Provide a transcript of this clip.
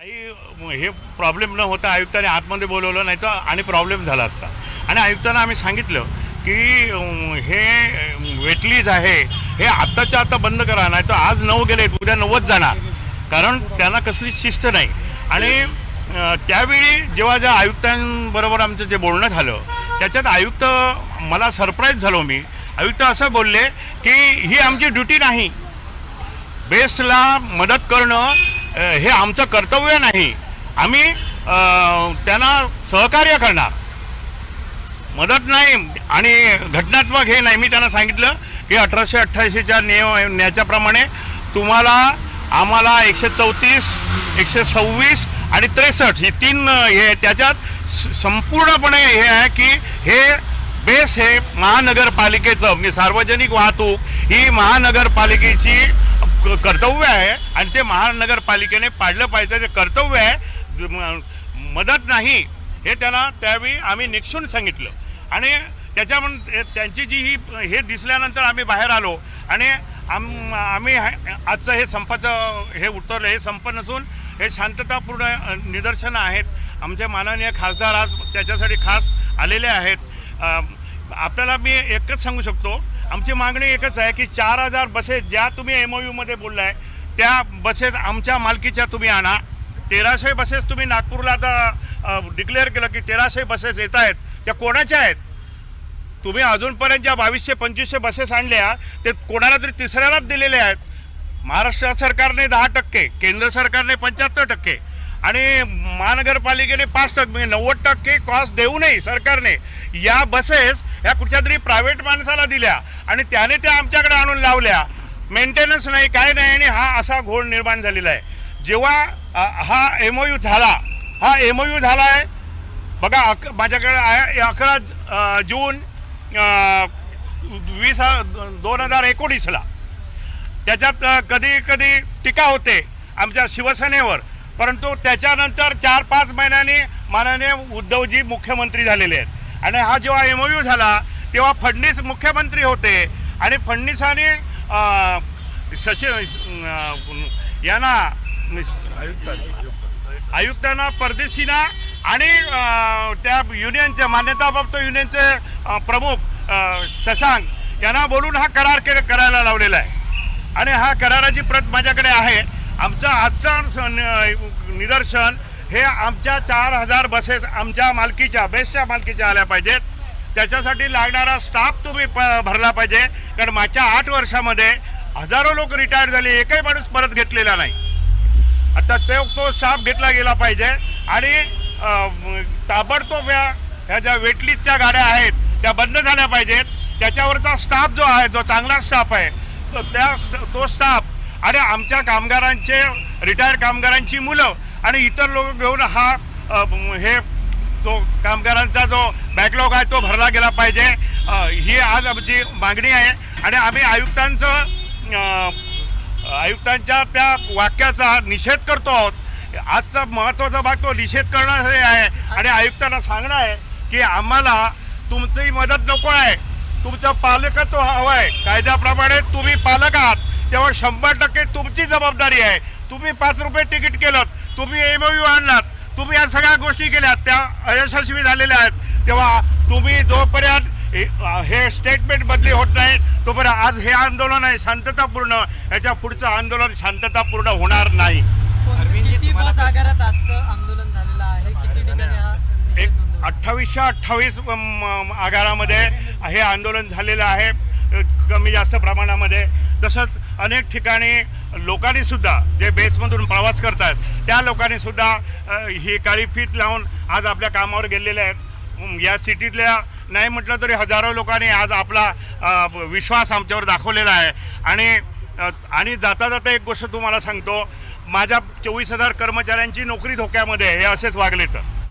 काही हे प्रॉब्लेम न होता आयुक्ताने आतमध्ये बोलवलं नाही तर आणि प्रॉब्लेम झाला असता. आणि आयुक्तांना आम्ही सांगितलं की हे वेटलीज आहे हे आत्ताच्या आता बंद करा नाही तर आज नऊ गेले उद्या नव्वद जाणार. कारण त्यांना कसली शिस्त नाही. आणि त्यावेळी जेव्हा ज्या आयुक्तांबरोबर आमचं जे बोलणं झालं त्याच्यात आयुक्त मला सरप्राईज झालो मी. आयुक्त असं बोलले की ही आमची ड्युटी नाही. बेस्टला मदत करणं हे आमचं कर्तव्य नाही. आम्ही त्यांना सहकार्य करणार. मदत नाही आणि घटनात्मक हे नाही. मी त्यांना सांगितलं की अठराशे अठ्ठ्याऐंशीच्या नियम न्यायाच्याप्रमाणे तुम्हाला आम्हाला एकशे चौतीस एकशे सव्वीस आणि त्रेसष्ट ही तीन हे त्याच्यात स- संपूर्णपणे हे आहे की हे बेस हे महानगरपालिकेचं म्हणजे सार्वजनिक वाहतूक ही महानगरपालिकेची कर्तव्य आहे आणि ते महानगरपालिकेने पाडलं पाहिजे ते कर्तव्य आहे ज- मदत नाही हे त्यांना त्यावेळी आम्ही निक्षून सांगितलं. आणि त्याच्यामुळे त्यांची जी ही हे दिसल्यानंतर आम्ही बाहेर आलो. आणि आम आम्ही आजचं हे संपाचं हे उतरलं. हे संप नसून हे शांततापूर्ण निदर्शनं आहेत. आमचे माननीय खासदार आज त्याच्यासाठी खास आलेले आहेत. आपल्याला मी एकच सांगू शकतो. आमची मागणी एकच आहे की चार हजार बसेस ज्या तुम्ही एम ओ यूमध्ये बोललाय त्या बसेस आमच्या मालकीच्या तुम्ही आणा. तेराशे बसेस तुम्ही नागपूरला आता डिक्लेअर केलं की तेराशे बसेस येत आहेत. त्या कोणाच्या आहेत? तुम्ही अजूनपर्यंत ज्या बावीसशे पंचवीसशे बसेस आणल्या ते कोणाला तरी तिसऱ्यालाच दिलेले आहेत. महाराष्ट्र सरकारने दहा टक्के केंद्र सरकारने पंच्याहत्तर टक्के आणि महानगरपालिकेने पाच टक्के म्हणजे नव्वद टक्के कॉस्ट देऊ नये सरकारने. या बसेस ह्या कुठच्या तरी प्रायव्हेट माणसाला दिल्या आणि त्याने त्या आमच्याकडे आणून लावल्या. मेंटेनन्स नाही काय नाही आणि हा असा घोळ निर्माण झालेला आहे. जेव्हा हा एम ओ यू झाला हा एम ओ यू झाला आहे बघा अक माझ्याकडे आहे अकरा जून वीस दोन हजार एकोणीसला. त्याच्यात कधी कधी टीका होते आमच्या शिवसेनेवर परंतु त्याच्यानंतर चार पाच महिन्यांनी माननीय उद्धवजी मुख्यमंत्री झालेले आहेत. आणि हा जेव्हा एम यू झाला तेव्हा फडणीस मुख्यमंत्री होते. आणि फडणीसाने शशी यांना आयुक्तांना परदेशीना आणि त्या युनियनचे मान्यताप्राप्त युनियनचे प्रमुख शशांक यांना बोलून हा करार के करायला लावलेला आहे. आणि हा कराराची प्रत माझ्याकडे आहे. आमचं आजचं स- निदर्शन हे आमच्या चार हजार बसेस आमच्या मालकीच्या बेस्टच्या मालकीच्या आल्या पाहिजेत. त्याच्यासाठी लागणारा स्टाफ तुम्ही प भरला पाहिजे. कारण मागच्या आठ वर्षामध्ये हजारो लोक रिटायर झाले एकही माणूस परत घेतलेला नाही. आता ते तो स्टाफ घेतला गेला पाहिजे. आणि ताबडतोब या ह्या ज्या वेटलिस्टच्या गाड्या आहेत त्या बंद झाल्या पाहिजेत. त्याच्यावरचा स्टाफ जो आहे जो चांगला स्टाफ आहे तो त्या तो स्टाफ आणि आमच्या कामगारांचे रिटायर कामगारांची मुलं आणि इतर लोक घेऊन हा हे तो कामगारांचा जो बॅकलॉग आहे तो भरला गेला पाहिजे. ही आज आमची मागणी आहे. आणि आम्ही आयुक्तांचं आयुक्तांच्या त्या वाक्याचा निषेध करतो आहोत. आजचा महत्त्वाचा भाग तो निषेध करणं हे आहे. आणि आयुक्तांना सांगणं आहे की आम्हाला तुमची मदत नको आहे. तुमचं पालकत्व हवं आहे. कायद्याप्रमाणे तुम्ही पालक आहात. तेव्हा शंभर टक्के तुमची जबाबदारी आहे. तुम्ही पाच रुपये तिकीट केलं तुम्ही एम यू आणलात तुम्ही या सगळ्या गोष्टी केल्या त्या अयशस्वी झालेल्या आहेत. तेव्हा तुम्ही जोपर्यंत हे- हे स्टेटमेंट बदली होत नाही तोपर्यंत आज हे आंदोलन आहे शांततापूर्ण. याच्या पुढचं आंदोलन शांततापूर्ण होणार नाही. अरविंदजी, किती तुम्हाला बस आगारात आजचं आंदोलन झालेलं आहे? किती ठिकाणी हा निषेध एक? अठ्ठावीसशे अठ्ठावीस म, आगारामध्ये हे आंदोलन झालेलं आहे कमी जास्त प्रमाणामध्ये. तसंच अनेक ठिकाणी लोकांनी सुद्धा जे बेसमधून प्रवास करतात त्या लोकांनी सुद्धा ही काळी फीत लावून आज आपल्या कामावर गेलेले आहेत. या सिटीतल्या नाही म्हटलं तरी हजारो लोकांनी आज आपला विश्वास आमच्यावर दाखवलेला आहे. आणि आणि जाता जाता एक गोष्ट तुम्हाला सांगतो माझ्या चोवीस हजार कर्मचाऱ्यांची नोकरी धोक्यामध्ये हे असेच वागले तर